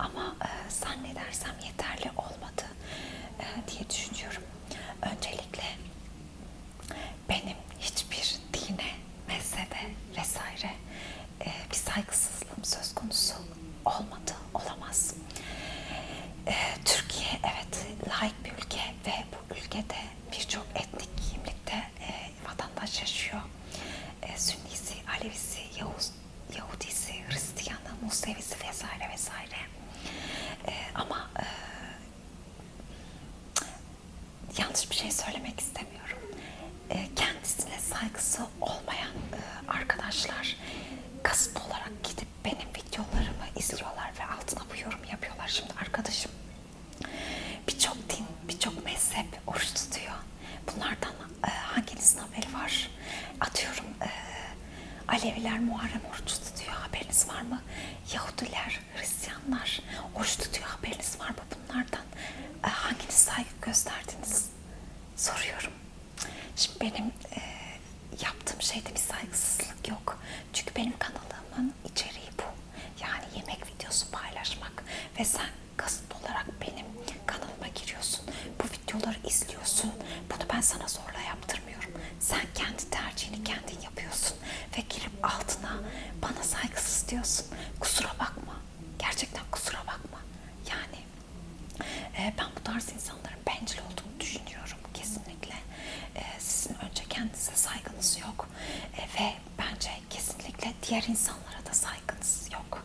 Ama e, zannedersem yeterli olmadı e, diye düşünüyorum. Saygısı olmayan e, arkadaşlar kasıtlı olarak gidip benim videolarımı izliyorlar ve altına bu yorum yapıyorlar. Şimdi arkadaşım birçok din, birçok mezhep oruç tutuyor. Bunlardan e, hanginizin haberi var? Atıyorum e, Aleviler Muharrem oruç tutuyor. Haberiniz var mı? Yahudiler, Hristiyanlar oruç tutuyor. Haberiniz var mı bunlardan? Hanginiz saygı gösterdiniz? Soruyorum. Şimdi benim e, yaptığım şeyde bir saygısızlık yok. Çünkü benim kanalımın içeriği bu. Yani yemek videosu paylaşmak ve sen kasıtlı olarak benim kanalıma giriyorsun. Bu videoları izliyorsun. Bunu ben sana zorla saygınız yok E, ve bence kesinlikle diğer insanlara da saygınız yok.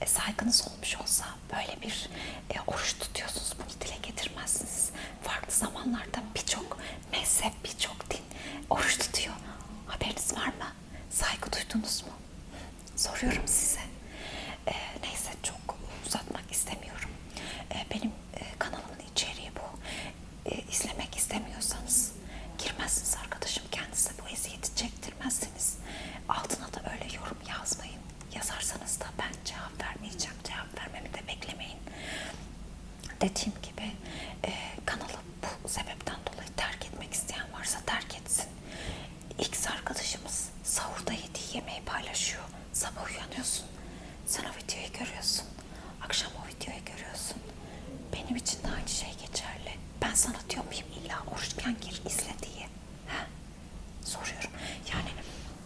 E, saygınız olmuş olsa böyle bir e, oruç tutuyorsunuz bunu dile getirmezsiniz. Farklı zamanlarda birçok mezhep, birçok din oruç tutuyor. Haberiniz var mı? Saygı duydunuz mu? Soruyorum size. E, neyse çok uzatmak istemiyorum. E, benim e, kanalımın içeriği bu. E, izlemek istemiyorsanız girmezsiniz arkadaşım. Kendinize bu eziyeti çektirmezsiniz. Altına da öyle yorum yazmayın. Yazarsanız da ben cevap vermeyeceğim. Cevap vermemi de beklemeyin. Dediğim gibi e, kanalı bu sebepten dolayı terk etmek isteyen varsa terk etsin. X arkadaşımız sahurda yediği yemeği paylaşıyor. Sabah uyanıyorsun. Sen o videoyu görüyorsun. Akşam o videoyu görüyorsun. Benim için de aynı şey geçerli. Ben sana diyor muyum illa oruçken gir izle diye. He? Soruyorum. Yani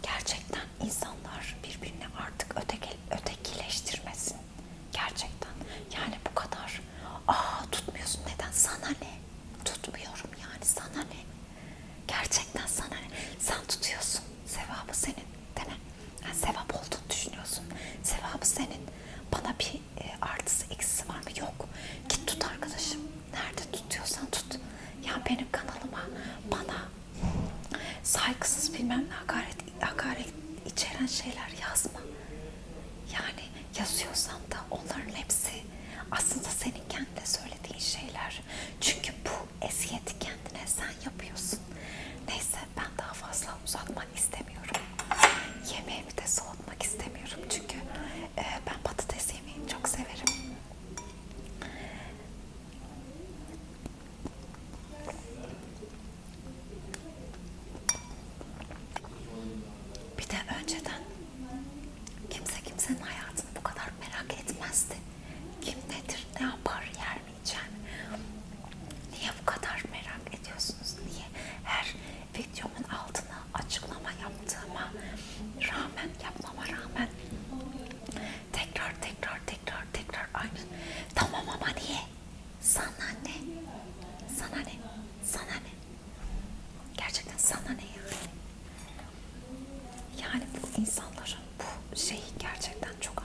gerçekten insanlar birbirini artık öteki, ötekileştirmesin. Gerçekten. Yani bu kadar. Aa tutmuyorsun neden? Sana ne? Tutmuyorum yani sana ne? Gerçekten sana ne? Sen tutuyorsun. Sevabı senin. Değil mi? Yani sevap olduğunu düşünüyorsun. Sevabı senin. Bana bir e, artısı eksisi var mı? Yok. Git tut arkadaşım. Nerede tutuyorsan tut. Ya benim kanalıma bana saygısız bilmem ne hakaret, hakaret içeren şeyler yazma. Yani yazıyorsan da onların hepsi Gerçekten sana ne yani? Yani bu insanların bu şeyi gerçekten çok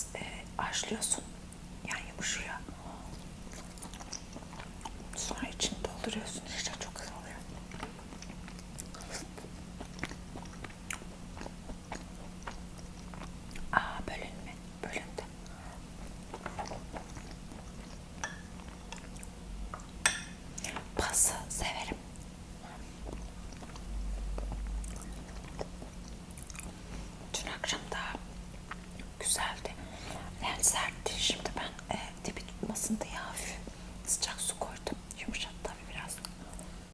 biraz e, haşlıyorsun. Yani yumuşuyor. Sonra içini dolduruyorsun. İşte çok güzel oluyor. Aa bölünme. Bölündü. Pası severim.